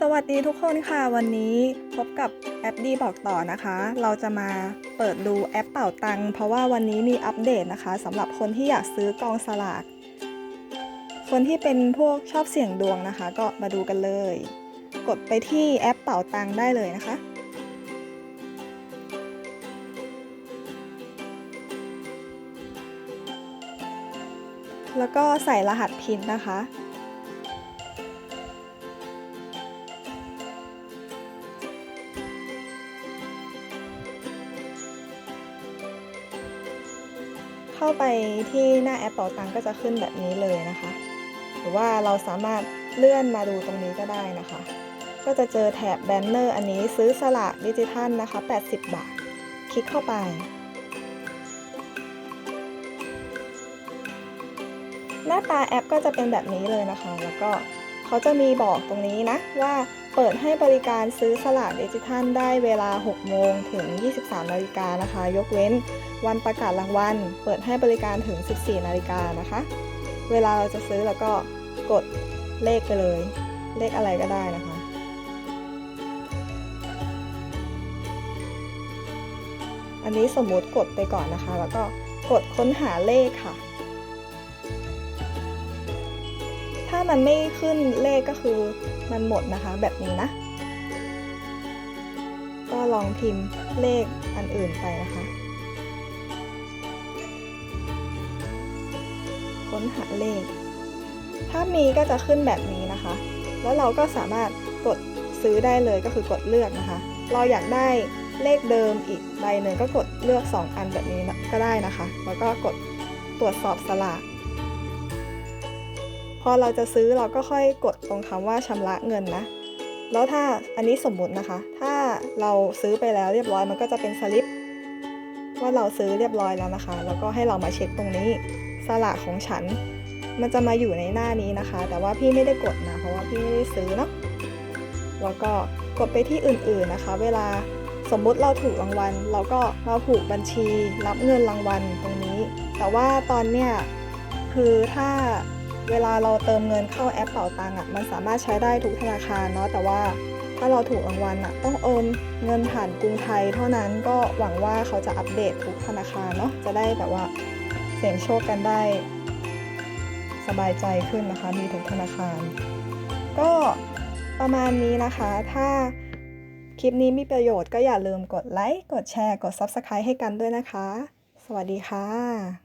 สวัสดีทุกคนค่ะ วันนี้พบกับแอปดีบอกต่อนะคะ เราจะมาเปิดดูแอปเป่าตังค์เพราะว่าวันนี้มีอัปเดตนะคะสำหรับคนที่อยากซื้อกองสลากคนที่เป็นพวกชอบเสี่ยงดวงนะคะ ก็มาดูกันเลย กดไปที่แอปเป่าตังค์ได้เลยนะคะ แล้วก็ใส่รหัสพินนะคะ เข้าไปที่หน้าแอปเป๋าตังก็จะขึ้นแบบนี้เลยนะคะ หรือว่าเราสามารถเลื่อนมาดูตรงนี้ก็ได้นะคะ ก็จะเจอแถบแบนเนอร์อันนี้ซื้อสลากดิจิทัลนะคะ 80 บาท คลิกเข้าไป หน้าตาแอปก็จะเป็นแบบนี้เลยนะคะ แล้วก็ เขาจะมีบอกตรงนี้นะว่าเปิดให้บริการซื้อสลากดิจิทัลได้เวลา 6 โมงถึง 23 นาฬิกานะคะ ยกเว้นวันประกาศรางวัล เปิดให้บริการถึง 14 นาฬิกานะคะ เวลาเราจะซื้อแล้วก็กดเลขไปเลย เลขอะไรก็ได้นะคะอันนี้สมมุติกดไปก่อนนะคะ แล้วก็กดค้นหาเลขค่ะ มันไม่ขึ้นเลขก็คือมันหมดนะคะแบบนี้นะ ก็ลองพิมพ์เลขอันอื่นไปนะคะ ค้นหาเลขถ้ามีก็จะขึ้นแบบนี้นะคะ แล้วเราก็สามารถกดซื้อได้เลยก็คือกดเลือกนะคะ เราอยากได้เลขเดิมอีกใบหนึ่งก็กดเลือก 2 อันแบบนี้ก็ได้นะคะ แล้วก็กดตรวจสอบสลาก พอเราจะซื้อเราก็ค่อยกดตรงคำว่าชำระเงินนะ แล้วถ้าอันนี้สมมุตินะคะ ถ้าเราซื้อไปแล้วเรียบร้อยมันก็จะเป็นสลิปว่าเราซื้อเรียบร้อยแล้วนะคะ แล้วก็ให้เรามาเช็คตรงนี้สลากของฉัน มันจะมาอยู่ในหน้านี้นะคะ แต่ว่าพี่ไม่ได้กดนะ เพราะว่าพี่ไม่ได้ซื้อเนาะแล้วก็กดไปที่อื่นๆนะคะ เวลาสมมุติเราถูกรางวัลเราก็เราผูกบัญชีรับเงินรางวัลตรงนี้ แต่ว่าตอนเนี้ยคือถ้า เวลาเราเติมเงินเข้าแอปเป๋าตังค์อะมันสามารถใช้ได้ทุกธนาคารเนาะแต่ว่าถ้าเราถูกรางวัลอะต้องโอนเงินผ่านกรุงไทย เท่านั้นก็หวังว่าเขาจะอัปเดตทุกธนาคารเนาะจะได้แบบว่าเสี่ยงโชคกันได้ สบายใจขึ้นนะคะมีทุกธนาคาร ก็ประมาณนี้นะคะ ถ้าคลิปนี้มีประโยชน์ก็อย่าลืมกดไลค์ กดแชร์ กด Subscribe ให้กันด้วยนะคะ สวัสดีค่ะ